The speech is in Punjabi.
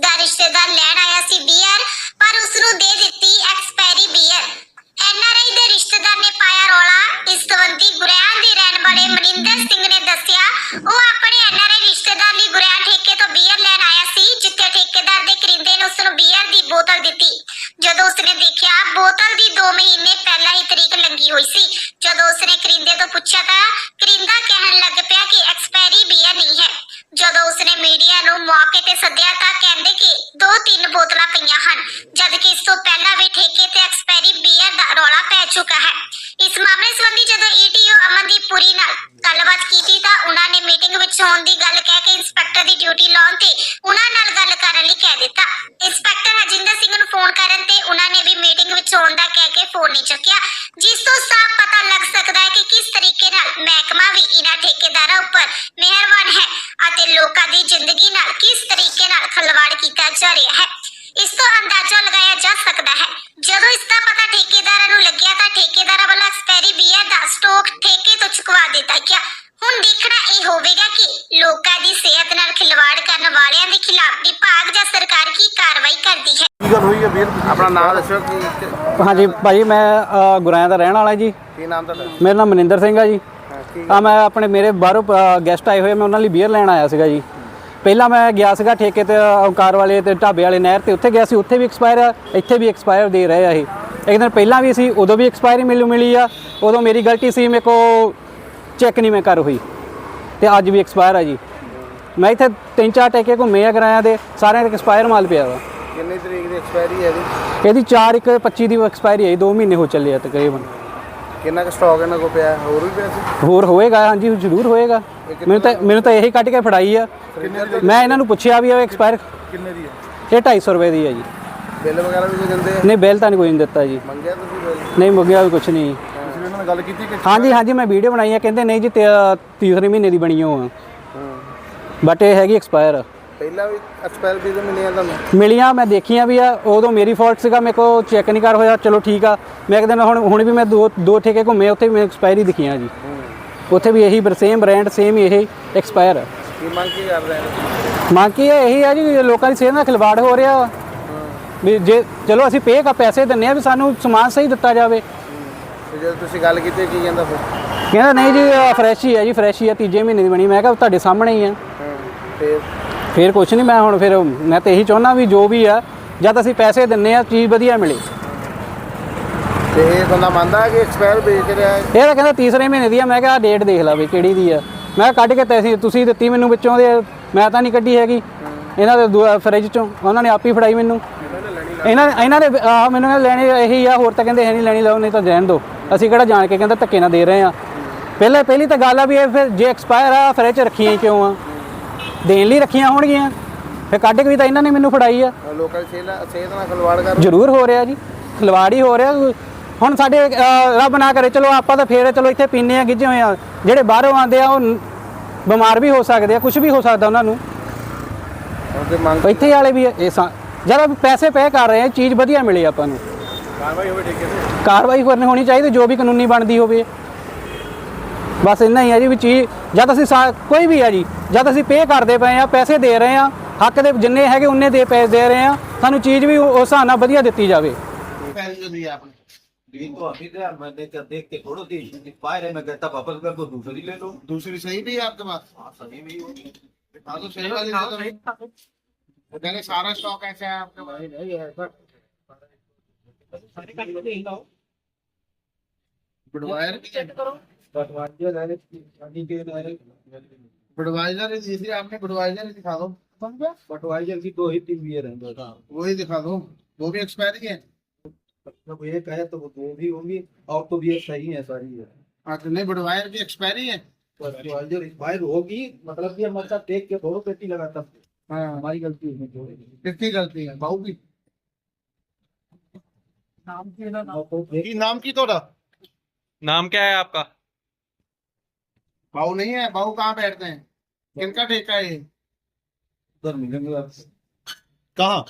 ਦਾ ਰਿਸ਼ਤੇਦਾਰ ਲੈਣ ਆਇਆ ਸੀ ਬੀਅਰ ਪਰ ਉਸ ਨੂੰ ਦੇ ਦਿੱਤੀ ਐਕਸਪਾਇਰੀ ਬੀਅਰ ਐਨਆਰਆਈ ਦੇ ਰਿਸ਼ਤੇਦਾਰ ਨੇ ਪਾਇਆ ਰੌਲਾ। ਇਸ ਸੰਬੰਧੀ ਗੁਰਿਆਣ ਦੇ ਰਹਿਣ ਵਾਲੇ ਮਨਿੰਦਰ ਸਿੰਘ ਨੇ ਦੱਸਿਆ, ਉਹ ਆਪਣੇ ਐਨਆਰਆਈ ਰਿਸ਼ਤੇਦਾਰ ਲਈ ਗੁਰਿਆਣ ਠੇਕੇ ਤੋਂ ਬੀਅਰ ਲੈਣ ਆਇਆ ਸੀ, ਜਿੱਥੇ ਠੇਕੇਦਾਰ ਦੇ ਕਰਿੰਦੇ ਨੇ ਉਸ ਨੂੰ ਬੀਅਰ ਦੀ ਬੋਤਲ ਦਿੱਤੀ। ਜਦੋਂ ਉਸਨੇ ਦੇਖਿਆ, ਬੋਤਲ ਦੀ 2 ਮਹੀਨੇ ਪਹਿਲਾਂ ਹੀ ਤਰੀਕ ਲੰਗੀ ਹੋਈ ਸੀ। ਜਦੋਂ ਉਸਨੇ ਕਰਿੰਦੇ ਤੋਂ ਪੁੱਛਿਆ ਤਾਂ ਕਰਿੰਦਾ ਕਹਿਣ ਲੱਗ ਪਿਆ ਕਿ ਐਕਸਪਾਇਰੀ ਬੀਅਰ ਨਹੀਂ ਹੈ। ਜਦੋਂ ਉਸਨੇ ਮੀਡੀਆ ਨੂੰ ਮੌਕੇ ਤੇ ਸੱਦਿਆ ਤਿੰਨ ਬੋਤਲਾਂ ਪਈਆਂ ਹਨ, ਜਦਕਿ ਇਸ ਤੋਂ ਪਹਿਲਾਂ ਵੀ ਠੇਕੇ ਤੇ ਐਕਸਪਾਇਰੀ ਬੀਅਰ ਦਾ ਰੌਲਾ ਪੈ ਚੁੱਕਾ ਹੈ। ਇਸ ਮਾਮਲੇ ਸੰਬੰਧੀ ਜਦੋਂ ਈਟੀਓ ਅਮਨਦੀਪ ਪੁਰੀ ਨਾਲ ਗੱਲਬਾਤ ਕੀਤੀ ਤਾਂ ਉਹਨਾਂ ਨੇ ਮੀਟਿੰਗ ਵਿੱਚ ਹੋਣ ਦੀ ਗੱਲ ਕਹਿ ਕੇ ਇੰਸਪੈਕਟਰ ਦੀ ਡਿਊਟੀ ਲਾਉਣ ਤੇ ਉਹਨਾਂ ਨਾਲ ਗੱਲ ਕਰਨ ਲਈ ਕਹਿ ਦਿੱਤਾ। ਇੰਸਪੈਕਟਰ ਹਜਿੰਦਰ ਸਿੰਘ ਨੂੰ ਫੋਨ ਕਰਨ ਤੇ ਉਹਨਾਂ ਨੇ ਵੀ ਮੀਟਿੰਗ ਵਿੱਚ ਹੋਣ ਦਾ ਕਹਿ ਕੇ ਫੋਨ ਨਹੀਂ ਚੁੱਕਿਆ, ਜਿਸ ਤੋਂ ਸਾਫ਼ ਪਤਾ ਲੱਗ ਸਕਦਾ ਹੈ ਕਿ ਕਿਸ ਤਰੀਕੇ ਨਾਲ ਮਹਿਕਮਾ ਵੀ ਇਹਨਾਂ ਠੇਕੇਦਾਰਾਂ ਉੱਪਰ ਮਿਹਰਬਾਨ ਲੋਕਾਂ ਦੀ ਜ਼ਿੰਦਗੀ ਨਾਲ ਕਿਸ ਤਰੀਕੇ ਨਾਲ ਖਲਵਾੜ ਕੀਤਾ ਜਾ ਰਿਹਾ ਹੈ? ਇਸ ਤੋਂ ਅੰਦਾਜ਼ਾ ਲਗਾਇਆ ਜਾ ਸਕਦਾ ਹੈ। ਜਦੋਂ ਇਸ ਦਾ ਪਤਾ ਠੇਕੇਦਾਰਾਂ ਨੂੰ ਲੱਗਿਆ ਤਾਂ ਠੇਕੇਦਾਰਾਂ ਵੱਲੋਂ ਐਕਸਪਾਇਰੀ ਬੀਅਰ ਦਾ ਸਟਾਕ ਠੇਕੇ ਤੋਂ ਚੁਕਵਾ ਦਿੱਤਾ ਗਿਆ। ਹੁਣ ਦੇਖਣਾ ਇਹ ਹੋਵੇਗਾ ਕਿ ਲੋਕਾਂ ਦੀ ਸਿਹਤ ਨਾਲ ਖਿਲਵਾੜ ਕਰਨ ਵਾਲਿਆਂ ਦੇ ਖਿਲਾਫ ਵਿਭਾਗ ਜਾਂ ਸਰਕਾਰ ਕੀ ਕਾਰਵਾਈ ਕਰਦੀ ਹੈ? ਕੀ ਗੱਲ ਹੋਈ ਹੈ ਵੀਰ? ਆਪਣਾ ਨਾਮ ਦੱਸੋ ਕੀ ਹਾਂਜੀ ਭਾਜੀ ਮੈਂ ਅ, ਗੁਰਾਇਆਂ ਦਾ ਰਹਿਣ ਵਾਲਾ ਜੀ। ਕੀ ਨਾਮ ਤੁਹਾਡਾ? ਮੇਰਾ ਨਾਮ ਮਨਿੰਦਰ ਸਿੰਘ ਆ ਜੀ। ਆ ਮੈਂ ਆਪਣੇ ਮੇਰੇ ਬਾਹਰੋਂ ਗੈਸਟ ਆਏ ਹੋਏ ਮੈਂ ਉਹਨਾਂ ਲਈ ਬੀਅਰ ਲੈਣ ਆਇਆ ਸੀਗਾ ਜੀ। ਪਹਿਲਾਂ ਮੈਂ ਗਿਆ ਸੀਗਾ ਠੇਕੇ ਤੇ ਓਂਕਾਰ ਵਾਲੇ ਤੇ ਢਾਬੇ ਵਾਲੇ ਨਹਿਰ ਤੇ ਉੱਥੇ ਗਿਆ ਸੀ ਉੱਥੇ ਵੀ ਐਕਸਪਾਇਰ ਆ ਇੱਥੇ ਵੀ ਐਕਸਪਾਇਰ ਦੇ ਰਹੇ ਆ ਇਹ। ਇੱਕ ਦਿਨ ਪਹਿਲਾਂ ਵੀ ਸੀ ਉਦੋਂ ਵੀ ਐਕਸਪਾਇਰੀ ਮਿਲੂ ਮਿਲੀ ਆ ਉਦੋਂ ਮੇਰੀ ਗਲਤੀ ਸੀ ਮੇਰੇ ਕੋ ਚੈੱਕ ਨਹੀਂ ਮੈਂ ਕਰ ਹੋਈ ਤੇ ਅੱਜ ਵੀ ਐਕਸਪਾਇਰ ਆ ਜੀ। ਮੈਂ ਇੱਥੇ ਤਿੰਨ ਚਾਰ ਟੇਕੇ ਘੁੰਮੇ ਆ ਕਿਰਾਇਆ ਦੇ ਸਾਰਿਆਂ ਦੇ ਐਕਸਪਾਇਰ ਮਾਲ ਪਿਆ ਵਾ। ਕਿੰਨੀ ਤਰੀਕ ਦੀ ਐਕਸਪਾਇਰੀ ਹੈ ਇਹਦੀ? ਇਹਦੀ 4 ਇੱਕ 25 ਦੀ ਐਕਸਪਾਇਰੀ ਹੈ 2 ਮਹੀਨੇ ਹੋ ਚੱਲੇ ਆ ਤਕਰੀਬਨ। ਕਿੰਨਾ ਕੁ ਸਟਾਕ ਇਹਨਾਂ ਕੋਲ ਪਿਆ? ਹੋਰ ਵੀ ਪਿਆ ਸੀ? ਹੋਰ ਹੋਏਗਾ ਹਾਂਜੀ ਜ਼ਰੂਰ ਹੋਏਗਾ। ਮੈਨੂੰ ਤਾਂ ਮੈਨੂੰ ਤਾਂ ਇਹੀ ਕੱਢ ਕੇ ਫੜਾਈ ਆ। ਮੈਂ ਇਹਨਾਂ ਨੂੰ ਪੁੱਛਿਆ ਵੀ ਇਹ ਐਕਸਪਾਇਰ ਕਿੰਨੇ ਦੀ ਹੈ ਇਹ 250 ਰੁਪਏ ਦੀ ਹੈ ਜੀ। ਬਿੱਲ ਵਗੈਰਾ ਵੀ ਦਿੰਦੇ ਆ? ਨਹੀਂ ਬਿੱਲ ਤਾਂ ਨਹੀਂ ਕੋਈ ਨਹੀਂ ਦਿੱਤਾ ਜੀ। ਮੰਗਿਆ ਤੁਸੀਂ ਬਿੱਲ? ਨਹੀਂ ਮੁੱਗਿਆ ਵੀ ਕੁਝ ਨਹੀਂ। ਤੁਸੀਂ ਇਹਨਾਂ ਨਾਲ ਗੱਲ ਕੀਤੀ ਕਿ ਹਾਂਜੀ ਹਾਂਜੀ ਮੈਂ ਵੀਡੀਓ ਬਣਾਈ ਆ। ਕਹਿੰਦੇ ਨਹੀਂ ਜੀ ਤੀਸਰੇ ਮਹੀਨੇ ਦੀ ਬਣੀ ਹੋ। ਬਟ ਇਹ ਹੈਗੀ ਐਕਸਪਾਇਰ ਪਹਿਲਾਂ ਵੀ ਐਕਸਪਾਇਰ ਵੀ ਮਿਲੀਆਂ ਤੁਹਾਨੂੰ? ਮਿਲੀਆਂ ਮੈਂ ਦੇਖੀਆਂ ਵੀ ਆ। ਉਦੋਂ ਮੇਰੀ ਫਾਲਟ ਸੀਗਾ ਮੇਰੇ ਕੋ ਚੈੱਕ ਨਹੀਂ ਕਰ ਹੋਇਆ। ਚਲੋ ਠੀਕ ਆ। ਮੈਂ ਇੱਕ ਦਿਨ ਹੁਣ ਹੁਣ ਵੀ ਮੈਂ ਦੋ ਦੋ ਠੇਕੇ ਘੁੰਮੇ ਉੱਥੇ ਵੀ ਮੈਂ ਐਕਸਪਾਇਰੀ ਦਿਖੀਆਂ ਜੀ। ਉੱਥੇ ਵੀ ਇਹੀ ਸੇਮ ਬ੍ਰਾਂਡ ਸੇਮ ਇਹ ਐਕਸਪਾਇਰ ਹੈ ਕੀ ਮੰਗ ਕੀ ਕਰ ਰਹੇ ਨੇ ਮੰਗ ਕੀ ਹੈ ਇਹੀ ਹੈ ਜੀ ਲੋਕਾਂ ਦੀ ਸਿਹਤ ਨਾਲ ਖਿਲਵਾੜ ਹੋ ਰਿਹਾ। ਵਾ। ਵੀ ਜੇ ਚਲੋ ਅਸੀਂ ਪੇ ਕਾ ਪੈਸੇ ਦਿੰਨੇ ਆ ਵੀ ਸਾਨੂੰ ਸਮਾਨ ਸਹੀ ਦਿੱਤਾ ਜਾਵੇ। ਤੇ ਜਦੋਂ ਤੁਸੀਂ ਗੱਲ ਕੀਤੀ ਕੀ ਕਹਿੰਦਾ ਫਿਰ? ਕਹਿੰਦਾ ਨਹੀਂ ਜੀ ਫਰੈਸ਼ ਹੀ ਹੈ ਜੀ ਫਰੈਸ਼ ਹੀ ਹੈ ਤੀਜੇ ਮਹੀਨੇ ਦੀ ਬਣੀ। ਮੈਂ ਕਿਹਾ ਤੁਹਾਡੇ ਸਾਹਮਣੇ ਹੀ ਆ। ਹਾਂ ਫਿਰ? ਫਿਰ ਕੁਛ ਨਹੀਂ ਮੈਂ ਹੁਣ ਫਿਰ ਮੈਂ ਤਾਂ ਇਹੀ ਚਾਹੁੰਦਾ ਵੀ ਜੋ ਵੀ ਆ ਜਦ ਅਸੀਂ ਪੈਸੇ ਦਿੰਨੇ ਆ ਚੀਜ਼ ਵਧੀਆ ਮਿਲੇ। ਤੇ ਇਹ ਬੰਦਾ ਮੰਨਦਾ ਕਿ ਐਕਸਪਾਇਰ ਵੇਚ ਰਿਹਾ ਹੈ? ਇਹ ਤਾਂ ਕਹਿੰਦਾ ਤੀਸਰੇ ਮਹੀਨੇ ਦੀ ਆ ਮੈਂ ਕਿਹਾ ਡੇਟ ਦੇਖ ਲਾ ਵੀ ਕਿਹੜੀ ਦੀ ਆ। ਮੈਂ ਕੱਢ ਕੇ ਤੈਸੀ ਤੁਸੀਂ ਦਿੱਤੀ ਮੈਨੂੰ ਵਿੱਚੋਂ ਦੇ ਮੈਂ ਤਾਂ ਨਹੀਂ ਕੱਢੀ ਹੈਗੀ। ਇਹਨਾਂ ਦੇ ਫਰਿੱਜ ਚੋਂ ਉਹਨਾਂ ਨੇ ਆਪ ਹੀ ਫੜਾਈ ਮੈਨੂੰ। ਇਹਨਾਂ ਇਹਨਾਂ ਨੇ ਆਹ ਮੈਨੂੰ ਕਹਿੰਦੇ ਲੈਣੀ ਇਹੀ ਆ ਹੋਰ ਤਾਂ ਕਹਿੰਦੇ ਹੈ ਨਹੀਂ ਲੈਣੀ ਲਓ ਨਹੀਂ ਤਾਂ ਰਹਿਣ ਦਿਓ ਅਸੀਂ ਕਿਹੜਾ ਜਾਣ ਕੇ ਕਹਿੰਦਾ ਧੱਕੇ ਨਾਲ ਦੇ ਰਹੇ ਆ। ਪਹਿਲੇ ਪਹਿਲੀ ਤਾਂ ਗੱਲ ਆ ਵੀ ਇਹ ਫਿਰ ਜੇ ਐਕਸਪਾਇਰ ਆ ਫਰਿੱਜ 'ਚ ਰੱਖੀਆਂ ਕਿਉਂ ਆ? ਦੇਣ ਲਈ ਰੱਖੀਆਂ ਹੋਣਗੀਆਂ। ਫਿਰ ਕੱਢ ਕੇ ਵੀ ਤਾਂ ਇਹਨਾਂ ਨੇ ਮੈਨੂੰ ਫੜਾਈ ਆ। ਲੋਕਾਂ ਦੀ ਸਿਹਤ ਸਿਹਤ ਨਾਲ ਖਿਲਵਾੜ ਕਰ ਜ਼ਰੂਰ ਹੋ ਰਿਹਾ ਜੀ। ਖਿਲਵਾੜ ਹੀ ਹੋ ਰਿਹਾ। ਹੁਣ ਸਾਡੇ ਰੱਬ ਨਾ ਕਰੇ ਚਲੋ ਆਪਾਂ ਤਾਂ ਫੇਰ ਚਲੋ ਇੱਥੇ ਪੀਨੇ ਆ ਗਿੱਜੇ ਹੋਏ ਆ ਜਿਹੜੇ ਬਾਹਰੋਂ ਆਉਂਦੇ ਆ ਉਹ ਬਿਮਾਰ ਵੀ ਹੋ ਸਕਦੇ ਆ ਕੁਝ ਵੀ ਹੋ ਸਕਦਾ ਉਹਨਾਂ ਨੂੰ। ਇੱਥੇ ਵਾਲੇ ਵੀ ਇਹ ਜਦ ਪੈਸੇ ਪੇ ਕਰ ਰਹੇ ਆ ਚੀਜ਼ ਵਧੀਆ ਮਿਲੇ ਆਪਾਂ ਨੂੰ। ਕਾਰਵਾਈ ਹੋਵੇ ਠੀਕ ਹੈ ਕਾਰਵਾਈ ਕਰਨੀ ਹੋਣੀ ਚਾਹੀਦੀ ਜੋ ਵੀ ਕਾਨੂੰਨੀ ਬਣਦੀ ਹੋਵੇ। ਬਸ ਇੰਨਾ ਹੀ ਹੈ ਜੀ ਵੀ ਚੀਜ਼ ਜਦ ਅਸੀਂ ਕੋਈ ਵੀ ਹੈ ਜੀ ਜਦ ਅਸੀਂ ਪੇ ਕਰਦੇ ਪਏ ਆ ਪੈਸੇ ਦੇ ਰਹੇ ਆ ਹੱਕ ਦੇ ਜਿੰਨੇ ਹੈਗੇ ਉਹਨੇ ਦੇ ਪੈਸੇ ਦੇ ਰਹੇ ਆ ਸਾਨੂੰ ਚੀਜ਼ ਵੀ ਉਸ ਹਿਸਾਬ ਵਧੀਆ ਦਿੱਤੀ ਜਾਵੇ। मैंने क्या देख के थोड़ा दी रहे मैं कहता वापस कर दो दूसरी ले लो। दूसरी सही नहीं है आपके पास? हाँ सही भी होगी हाँ तो सही वाली दे। दो तो सारा स्टॉक ऐसा है आपके पास? नहीं है। पर बुडवायर बुडवाइजर ही दी आपने बुडवाइजर दिखा दो। बटवाइजर की दो ही तीन बियर हैं। वही दिखा दो। वो भी एक्सपायरी है। मतलब एक है तो वो दो भी होंगी और तो बियर सही है सारी है। हाँ तो नहीं बुडवायर की एक्सपायरी है। बटवाइजर एक्सपायर होगी मतलब कि हमारे साथ देख के थोड़ा पेटी लगाता हाँ। हमारी गलती है जो किसकी गलती है? बहू की? नाम के ना नाम। तो नाम की तोड़ा नाम क्या है आपका? बहू नहीं है बहू कहाँ बैठते हैं? किनका ठेका है ये? उधर मिलेंगे आपसे। कहाँ?